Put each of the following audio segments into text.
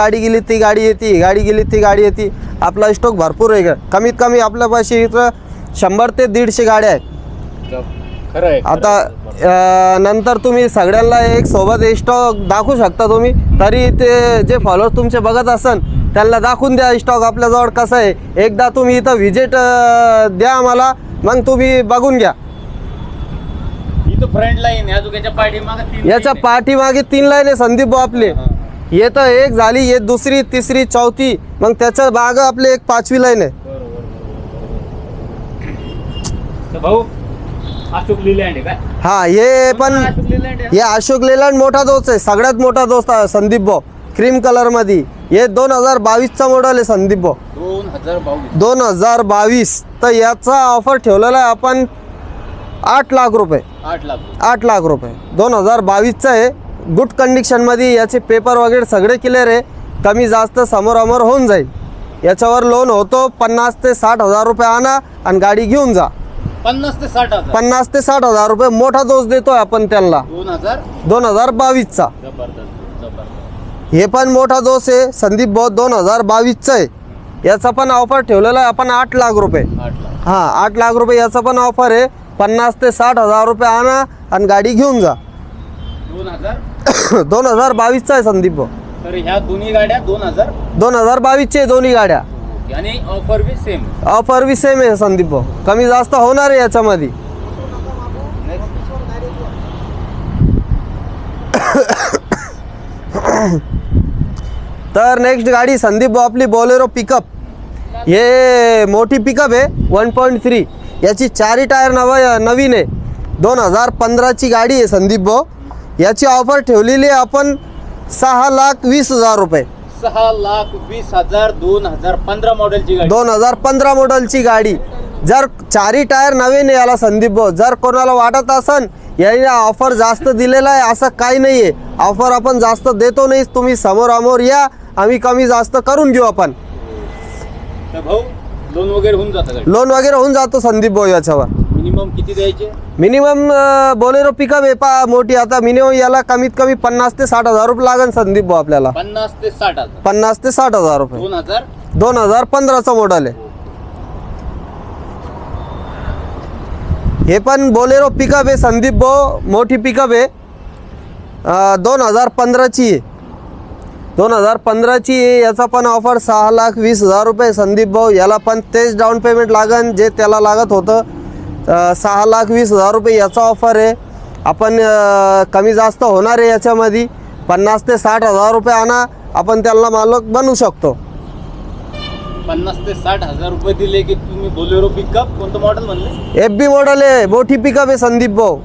गाडी गेली ती गाडी येते गाडी गेली ती गाडी येते. आपला स्टॉक भरपूर आहे का कमीत कमी आपल्यापाशी इथं शंभर ते दीडशे गाड्या आहेत. खरं आहे आता अं, नंतर तुम्ही सगळ्यांना एक सोबत स्टॉक दाखवू शकता तुम्ही. तरी ते जे फॉलोअर्स तुमचे बघत असन त्यांना दाखवून द्या स्टॉक आपल्याजवळ कसं आहे. एकदा तुम्ही इथं व्हिजिट द्या आम्हाला मग तुम्ही बघून घ्या. इथं फ्रंट लाईन याच्या पाठीमागे याच्या पाठीमागे तीन लाईन आहे संदीप भाऊ आपले. येतं एक झाली ये दुसरी तिसरी चौथी. मग त्याच्या माग आपले एक पाचवी लाईन आहे. भाऊ अशोक लिलँड आहे काय? हा हे पण अशोक लिलँड आहे? हे अशोक लेलँड मोठा दोस्त आहे. सगळ्यात मोठा दोस्त आहे संदीप भाऊ. क्रीम कलरमध्ये हे दोन हजार बावीसचा मॉडेल आहे संदीप भाऊ. दोन हजार बावीस. दोन हजार बावीस. तर याचा ऑफर ठेवलेला आहे आपण आठ लाख रुपये. आठ लाख रुपये. आठ लाख रुपये. दोन हजार बावीसचं आहे. गुड कंडिशनमध्ये याचे पेपर वगैरे सगळे क्लिअर आहे. कमी जास्त समोरामोर होऊन जाईल. याच्यावर लोन होतो पन्नास ते साठ हजार रुपये आणा आणि गाडी घेऊन जा. पन्नास ते साठ हजार. पन्नास ते साठ हजार रुपये मोठा दोष देतोय आपण त्यांना. दोन हजार? दोन हजार बावीसचा. जबरदस्त जबरदस्त. हे पण मोठा दोष आहे. संदीप भाऊ दोन हजार बावीसचं आहे. याचा पण ऑफर ठेवलेला आहे. आपण आठ लाख रुपये. आठ लाख. हां आठ लाख रुपये याचा पण ऑफर आहे. पन्नास ते साठ हजार रुपये आणा आणि गाडी घेऊन जा. दोन हजार? दोन हजार बावीसचा आहे संदीप भाऊ. तर ह्या दोन्ही गाड्या दोन हजार दोन हजार बावीसचे दोन्ही गाड्या. आणि ऑफर बी सेम ऑफर बी सेम आहे संदीप भाऊ. कमी जास्त होणार आहे याच्यामध्ये. तर नेक्स्ट गाडी संदीप भाऊ आपली बोलेरो पिकअप हे मोठी पिकअप आहे वन पॉईंट थ्री याची चारही टायर नव नवीन आहे. दोन हजार पंधराची गाडी आहे संदीप भाऊ. याची ऑफर ठेवलेली आहे आपण सहा लाख वीस हजार रुपये. सहा लाख वीस हजार दोन हजार पंधरा मॉडेलची गाडी. दोन हजार पंधरा मॉडेलची गाडी. जर चारी टायर नवीन आहे याला संदीप भाऊ. जर कोणाला वाटत असन याने ऑफर जास्त दिलेला आहे असं काही नाही आहे ऑफर आपण जास्त देतो नाही तुम्ही समोरामोर या. आम्ही कमी जास्त करून घेऊ आपण. तर भाऊ लोन वगैरे होऊन जातं लोन वगैरे होऊन जातो संदीप भाऊ याच्यावर. मिनिमम किती द्यायचे? मिनिमम बोलेरो पिकअप आहे पा मोठी. आता मिनिमम याला कमीत कमी पन्नास ते साठ हजार रुपये लागेल संदीप भाऊ आपल्याला. पन्नास ते साठ हजार. पन्नास ते साठ हजार रुपये. दोन हजार? दोन हजार पंधराचं मॉडेल आहे. हे पण बोलेरो पिकअप आहे संदीप भाऊ मोठी पिकअप आहे. दोन हजार पंधराची आहे. दोन हजार पंधराची याचा पण ऑफर सहा लाख वीस हजार रुपये संदीप भाऊ. याला पण तेच डाऊन पेमेंट लागन जे त्याला लागत होतं. सहा लाख वीस हजार रुपये याचा ऑफर आहे. आपण कमी जास्त होणार आहे याच्यामध्ये. पन्नास ते साठ हजार रुपये आणा आपण त्याला मालक बनवू शकतो. पन्नास ते साठ हजार रुपये दिले की तुम्ही बोलेरो पिकअप कोणतं मॉडेल म्हणले? एफ बी मॉडेल आहे मोठी पिकअप आहे संदीप भाऊ.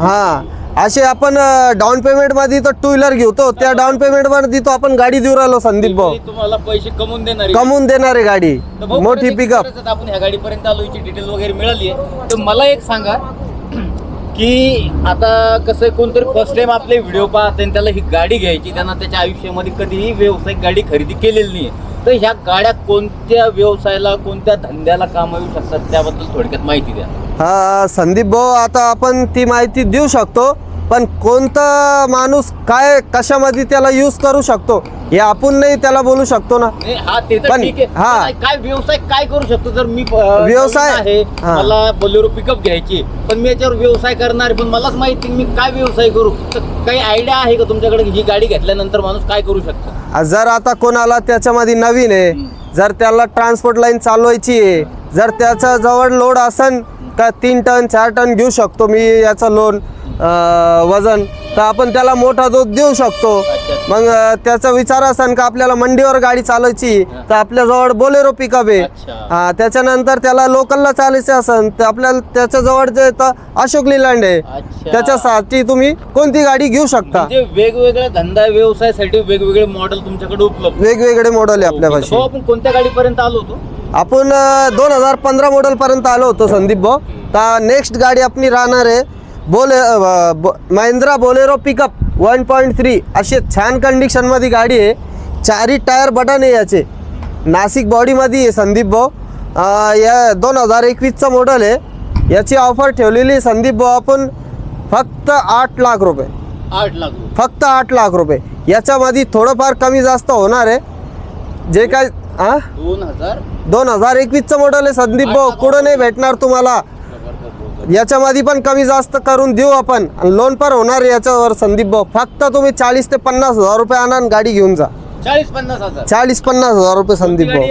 हा. असे आपण डाऊन पेमेंटमध्ये तर टू व्हीलर घेतो. त्या डाऊन पेमेंटमध्ये तो आपण गाडी देऊ राहिलो संदीप भाऊ. तुम्हाला पैसे कमवून देणार. आहे. कमवून देणार आहे गाडी मोठी पिकअप आपण ह्या गाडीपर्यंत आलो याची डिटेल वगैरे मिळाली आहे. तर मला एक सांगा की आता कसं आहे कोणतरी फर्स्ट टाइम आपले व्हिडिओ पाहते आणि त्याला ही गाडी घ्यायची त्यांना त्याच्या आयुष्यामध्ये कधीही व्यावसायिक गाडी खरेदी केलेली नाही तर ह्या गाड्या कोणत्या व्यवसायाला कोणत्या धंद्याला कामा येऊ शकतात त्याबद्दल थोडक्यात माहिती द्या. संदीप भाऊ आता आपण ती माहिती देऊ शकतो पण कोणता माणूस काय कशामध्ये त्याला यूज करू शकतो हे आपण नाही त्याला बोलू शकतो ना. नाही, हा ते तर पण- ठीक आहे. हा. पण काय व्यवसाय काय करू शकतो? जर मी अं, व्यवसाय- नवीन आहे हा. मला बोलेरो पिकअप घ्यायची पण मी याच्यावर व्यवसाय करणार आहे, पण मलाच माहिती नाही मी काय व्यवसाय करू. तर काही आयडिया आहे का तुमच्याकडे? ही गाडी घेतल्यानंतर माणूस काय करू शकतो? जर आता कोणाला त्याच्यामध्ये नवीन आहे जर त्याला ट्रान्सपोर्ट लाईन चालवायची आहे जर त्याच्याजवळ लोड असन का तीन टन चार टन घेऊ शकतो मी याचं लोन वजन तर आपण त्याला मोठा दूध देऊ शकतो. मग त्याचा विचार असन का आपल्याला मंडीवर गाडी चालवायची तर आपल्याजवळ बोलेरो पिकअप आहे. हा त्याच्यानंतर त्याला लोकलला चालायचं असन तर आपल्याला त्याच्याजवळ जे अशोक लिलँड आहे. त्याच्यासाठी तुम्ही कोणती गाडी घेऊ शकता म्हणजे वेगवेगळ्या धंदा व्यवसायासाठी वेगवेगळे मॉडेल तुमच्याकडे उपलब्ध. वेगवेगळे मॉडेल आहे. तर आपल्यापाशी भाऊ, आपण कोणत्या गाडीपर्यंत आलो होतो आपण दोन हजार पंधरा मॉडेल पर्यंत आलो होतो संदीप भाऊ. तर नेक्स्ट गाडी आपली राहणार आहे. बोले ब- Mahindra Bolero pickup one point three अशी छान कंडिशनमध्ये गाडी आहे. चारही टायर बटन आहे याचे. नाशिक बॉडीमध्ये आहे संदीप भाऊ. या दोन हजार एकवीसचं मॉडेल आहे. याची ऑफर ठेवलेली संदीप भाऊ आपण फक्त आठ लाख रुपये. आठ लाख फक्त आठ लाख रुपये. याच्यामध्ये थोडंफार कमी जास्त होणार आहे. जे काय हा दोन हजार दोन हजार एकवीसचं मॉडेल आहे संदीप भाऊ. कुठं नाही भेटणार तुम्हाला. याच्यामध्ये पण कमी जास्त करून देऊ आपण. आणि लोन पण होणार याच्यावर संदीप भाऊ. फक्त तुम्ही चाळीस ते पन्नास हजार रुपये आणा आणि गाडी घेऊन जा. चाळीस पन्नास हजार. चाळीस पन्नास हजार रुपये संदीप भाऊ.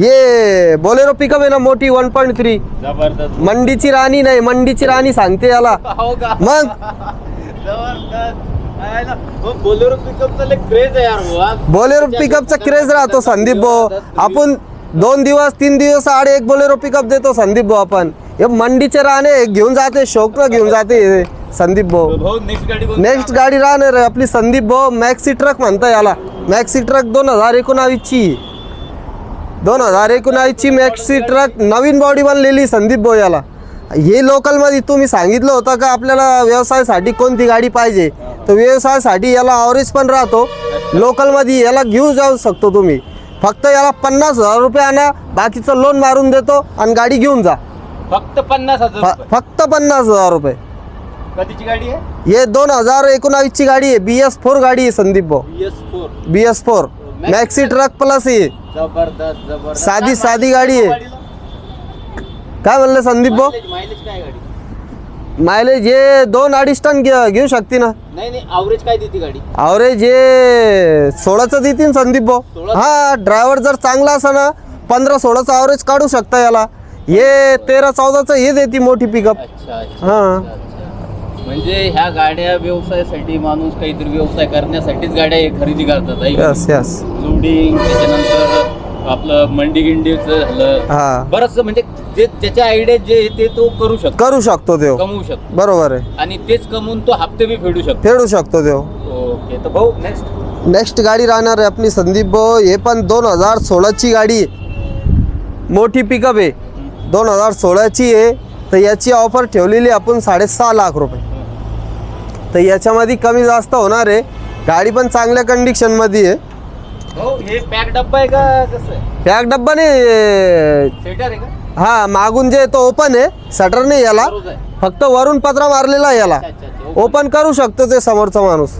ये बोलेरो पिकअप आहे ना मोठी वन पॉईंट थ्री जबरदस्त. मंडीची राणी नाही मंडीची राणी सांगते याला. हो का? मग? जबरदस्त. बोलेरो पिकअपचा क्रेज हो, हा. बोलेरो पिकअपचा क्रेज राहतो संदीप भाऊ. आपण दोन दिवस तीन दिवस आड एक बोलेरो पिकअप देतो संदीप भाऊ आपण. हे मंडीचे राहणे घेऊन जाते शौकनं घेऊन जाते हे संदीप भाऊ. नेक्स्ट गाडी? नेक्स्ट गाडी राहणार आपली संदीप भाऊ. मॅक्सी ट्रक म्हणता याला. मॅक्सी ट्रक दोन हजार एकोणावीसची. दोन हजार एकोणावीसची मॅक्सी ट्रक नवीन बॉडी बनलेली संदीप भाऊ याला. हे लोकलमध्ये तुम्ही सांगितलं होतं का आपल्याला व्यवसायासाठी कोणती गाडी पाहिजे? तर व्यवसायासाठी याला अवरेज पण राहतो. लोकलमध्ये याला घेऊन जाऊ शकतो तुम्ही. फक्त याला पन्नास हजार रुपये आणा बाकीचं लोन मारून देतो आणि गाडी घेऊन जा. फक्त पन्नास हजार फ-. फक्त पन्नास हजार रुपये. कधीची गाडी आहे? हे दोन हजार एकोणावीसची गाडी आहे. बी एस फोर गाडी आहे संदीप भाऊ. S four B S four maxi truck plus आहे जबरदस्त जबरदस्त. साधी- साधी गाडी आहे. काय म्हणलं संदीप भाऊ? काय गाडी? मायलेज हे दोन अडीच टन घे- घेऊ शकते ना नाही नाही काय देते गाडी अवरेज हे सोळाचं देतील संदीप भाऊ सोळाचं? हा ड्रायव्हर जर चांगला असा ना पंधरा सोळाचं अवरेज काढू शकता याला हे तेरा चौदाचं हे देते मोठी पिकअप अच्छा अच्छा हा. अच्छा. म्हणजे ह्या गाड्या व्यवसायासाठी माणूस काहीतरी व्यवसाय करण्यासाठीच गाड्या हे खरेदी करतात आहे का? यस यस लोडिंग त्याच्यानंतर आपलं मंडी गिंडीचं झालं. हा. बरंच म्हणजे जे त्याच्या आयडिया जे आहे ते तो करू शकतो. करू शकतो देव कमवू शकतो. बरोबर आहे. आणि तेच कमवून तो हप्ते बी फेडू शकतो. फेडू शकतो देव ओके तर भाऊ नेक्स्ट नेक्स्ट गाडी राहणार आहे आपली संदीप भाऊ. हे पण दोन हजार सोळाची गाडी. आहे मोठी पिकअप आहे. दोन हजार सोळाची आहे. तर याची ऑफर ठेवलेली आपण साडेसहा लाख रुपये. तर याच्यामध्ये कमी जास्त होणार आहे. गाडी पण चांगल्या कंडिशनमध्ये आहे. भाऊ हे पॅक डब्बा आहे का कसं आहे? पॅक डब्बा नाही सेटर आहे का? हा मागून जे तो ओपन आहे सटर नाही याला. बरोबर आहे. फक्त वरून पत्रा मारलेला आहे याला. अच्छा, अच्छा, अच्छा. ओपन करू शकतो ते समोरचा माणूस.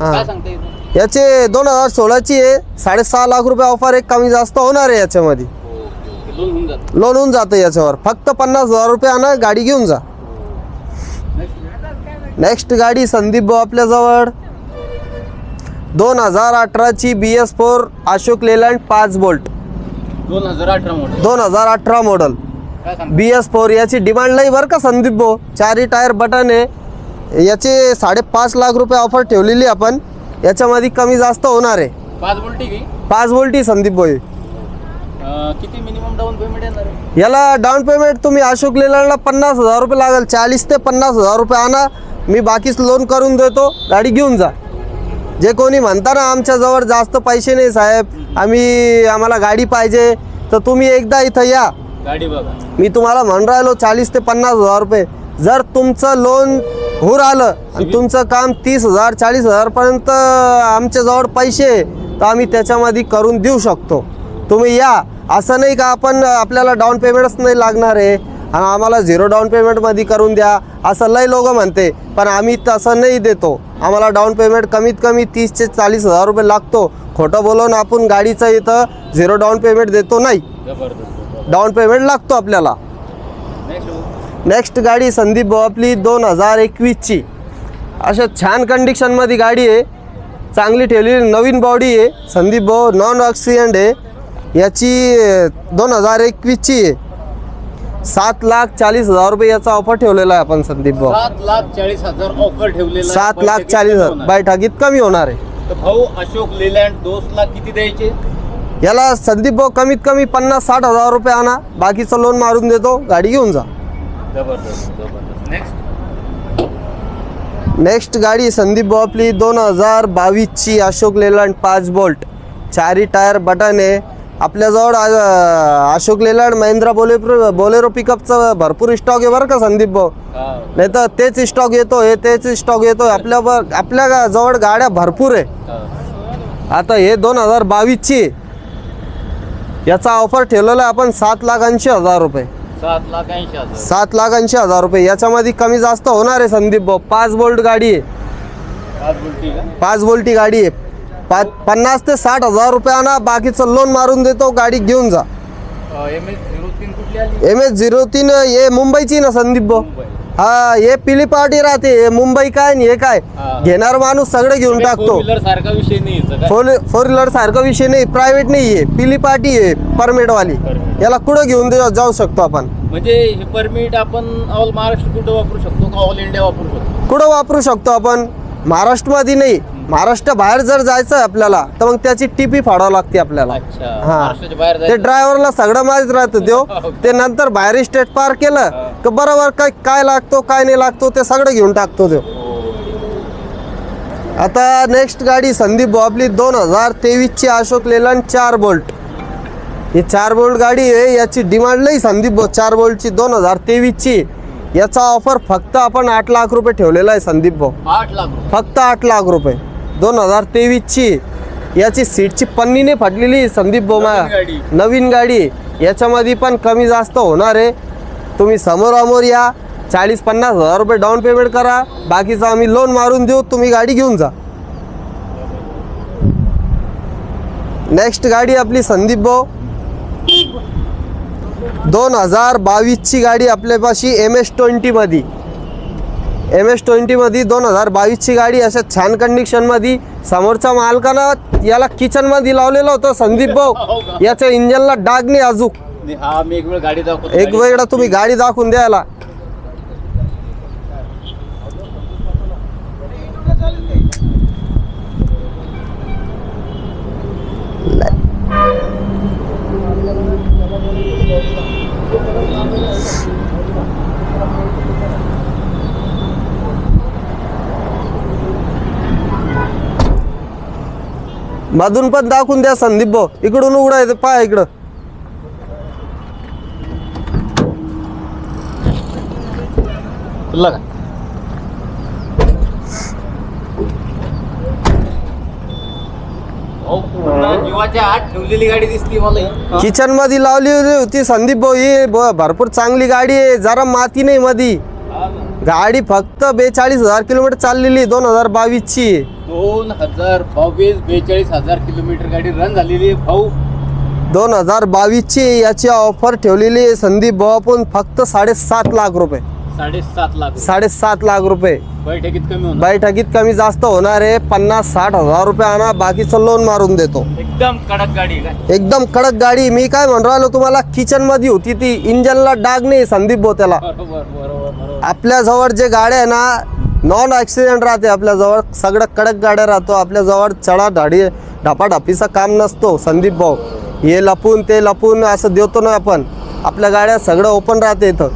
काय हा. सांगता येईल याचे दोन हजार सोळाची आहे. साडेसहा लाख रुपये ऑफर एक कमी जास्त होणार आहे याच्यामध्ये. लोन होऊन जात. लोन होऊन जातं याच्यावर. फक्त पन्नास हजार रुपये आणा गाडी घेऊन जा. नेक्स्ट गाडी संदीप भाऊ आपल्याजवळ दोन हजार अठराची B S four Ashok Leyland पाच बोल्ट. दोन हजार अठरा मॉडेल दोन हजार अठरा मॉडल काय सांगता? बी एस फोर याची डिमांड नाही बरं का संदीप भाऊ? चारही टायर बटन आहे. याचे साडेपाच लाख रुपये ऑफर ठेवलेली आपण. याच्यामध्ये कमी जास्त होणार आहे. पाच बोल्टी की? पाच बोल्टी संदीप भाऊ. अं, किती मिनिमम डाऊन पेमेंट येणार आहे? याला डाऊन पेमेंट तुम्ही अशोक लेलँडला पन्नास हजार रुपये लागेल. चाळीस ते पन्नास हजार रुपये आणा. मी बाकीच लोन करून देतो. गाडी घेऊन जा. जे कोणी म्हणता ना आमच्याजवळ जास्त पैसे नाही साहेब आम्ही आम्हाला गाडी पाहिजे तर तुम्ही एकदा इथं या. गाडी बघा. मी तुम्हाला म्हणून राहिलो चाळीस ते पन्नास हजार रुपये. जर तुमचं लोन हो राहिलं आणि तुमचं काम तीस हजार चाळीस हजारपर्यंत आमच्याजवळ पैसे आहे, तर आम्ही त्याच्यामध्ये करून देऊ शकतो. तुम्ही या. असं नाही का आपण आपल्याला डाऊन पेमेंटच नाही लागणार आहे. आणि आम्हाला झिरो डाऊन पेमेंटमध्ये करून द्या. असं लय लोक म्हणते पण आम्ही तसं नाही देतो. आम्हाला डाऊन पेमेंट कमीत कमी तीस ते चाळीस हजार रुपये लागतो. खोटं बोलून आपण गाडीचं इथं झिरो डाऊन पेमेंट देतो नाही. डाऊन पेमेंट लागतो आपल्याला. नेक्स्ट नेक्स्ट गाडी संदीप भाऊ आपली दोन हजार एकवीसची. अशा छान कंडिशनमध्ये गाडी आहे. चांगली ठेवलेली नवीन बॉडी आहे. संदीप भाऊ नॉन ऑक्सिडेंट आहे. याची दोन हजार एकवीसची आहे. सात लाख चाळीस हजार रुपये याचा ऑफर ठेवलेला आहे आपण संदीप भाऊ. सात लाख चाळीस हजार ऑफर ठेवलेला. सात लाख चाळीस हजार. बैठकीत कमी होणार आहे. तर भाऊ अशोक लेलँड दोस्तला किती द्यायचे? याला संदीप भाऊ कमीत कमी पन्नास साठ हजार रुपये आणा. बाकीचं लोन मारून देतो. गाडी घेऊन जा. जबरदस्त जबरदस्त. नेक्स्ट नेक्स्ट गाडी संदीप भाऊ आपली दोन हजार बावीसची अशोक लेलँड पाच बोल्ट. चारी टायर बटन आहे. आपल्याजवळ Ashok Leyland Mahindra Bolero Bolero पिकअपचं भरपूर स्टॉक आहे बरं का संदीप भाऊ. नाही तर तेच स्टॉक येतो हे तेच स्टॉक येतो. आपल्या आपल्या जवळ गाड्या भरपूर आहे. आता हे दोन हजार बावीसची याचा ऑफर ठेवलेला आपण सात लाख ऐंशी हजार रुपये. सात लाख ऐंशी हजार रुपये. याच्यामध्ये कमी जास्त होणार आहे संदीप भाऊ. पाच बोल्ट गाडी आहे. पाच बोल्टी गाडी आहे. पाच पन्नास ते साठ हजार रुपयाना बाकीचं लोन मारून देतो गाडी घेऊन जा. एम एस झिरो तीन कुठली आली? एम एस झिरो तीन हे मुंबईची ना संदीप भाऊ. हा हे पिली पार्टी राहते हे मुंबई काय आणि हे काय? हा. घेणार माणूस सगळं घेऊन टाकतो. व्हीलर सारखा विषय नाही याचा काय? फोर फोर व्हीलर सारखा विषय नाही प्रायव्हेट नाही आहे. पिली पार्टी आहे परमिट वाली Permit. याला कुठं घेऊन दे- जाऊ शकतो आपण? म्हणजे हे परमिट आपण ऑल महाराष्ट्र कुठं वापरू शकतो का ऑल इंडिया वापरू शकतो? कुठं वापरू शकतो आपण? महाराष्ट्रमध्ये नाही. महाराष्ट्र बाहेर जर जायचं आहे आपल्याला तर मग त्याची टीपी फाडावं लागते आपल्याला अच्छा हा. ते ड्रायव्हरला सगळं माहीत राहतं देव Okay. ते नंतर बाहेर स्टेट पार केलं हा. की बरोबर काय काय लागतो काय नाही लागतो ते सगळं घेऊन टाकतो देव हो. आता नेक्स्ट गाडी संदीप आपली दोन हजार तेवीसची अशोक लेलन चार बोल्ट ही चार बोल्ट गाडी आहे याची डिमांड लई संदीप चार बोल्टची दोन हजार तेवीसची याचा ऑफर फक्त आपण आठ लाख रुपये ठेवलेला आहे संदीप भाऊ आठ लाख. फक्त आठ लाख रुपये दोन हजार तेवीसची. याची सीटची पन्नीने फाटलेली संदीप गाडी. नवीन गाडी. याच्यामध्ये पण कमी जास्त होणार आहे. तुम्ही समोरामोर या. चाळीस पन्नास हजार रुपये डाऊन पेमेंट करा. बाकीचं आम्ही लोन मारून देऊ. तुम्ही गाडी घेऊन जा. नेक्स्ट गाडी आपली संदीप भाऊ. दोन हजार बावीसची गाडी आपल्यापाशी एम एस ट्वेंटीमध्ये एम एस ट्वेंटीमध्ये दोन हजार बावीसची गाडी अशा छान कंडिशनमध्ये समोरच्या मालकानं याला किचनमध्ये लावलेलं होतं संदीप भाऊ. हो? याच्या इंजनला डाग नाही अजून. एक वेळा तुम्ही गाडी दाखवून द्यायला मधून पण दाखवून द्या संदीप भाऊ. इकडून उघडायचं पाय इकडं. तुला का अहो, पूर्ण जीवाच्या आत ठेवलेली गाडी दिसली मला. ही. किचनमध्ये लावली होती संदीप भाऊ. ही ब- भरपूर चांगली गाडी आहे. जरा माती नाही मधी. गाडी फक्त बेचाळीस हजार किलोमीटर चाललेली दोन हजार बावीसची. दोन हजार बावीस बेचाळीस हजार किलोमीटर गाडी रन झालेली आहे भाऊ. दोन हजार बावीसची याची ऑफर ठेवलेली आहे संदीप भाऊ. आपण फक्त साडेसात लाख रुपये. साडेसात लाख रुपये. साडेसात लाख रुपये. बैठकीत कमी बैठकीत कमी जास्त होणार आहे. पन्नास साठ हजार रुपये आणा बाकीचं लोन मारून देतो. एकदम कडक गाडी एकदम कडक गाडी. मी काय म्हणून राहिलो तुम्हाला किचनमध्ये होती ती. इंजनला डाग नाही संदीप भाऊ त्याला बरोबर बरोबर. बरोबर आपल्याजवळ जे गाड्या आहे ना नॉन ॲक्सिडेंट राहते आपल्याजवळ सगळं कडक गाड्या राहतो. आपल्याजवळ चढा धाडी ढापाढापीचं काम नसतो संदीप भाऊ. हे लपून ते लपून असं देतो ना आपण. आपल्या गाड्या सगळं ओपन राहते इथं.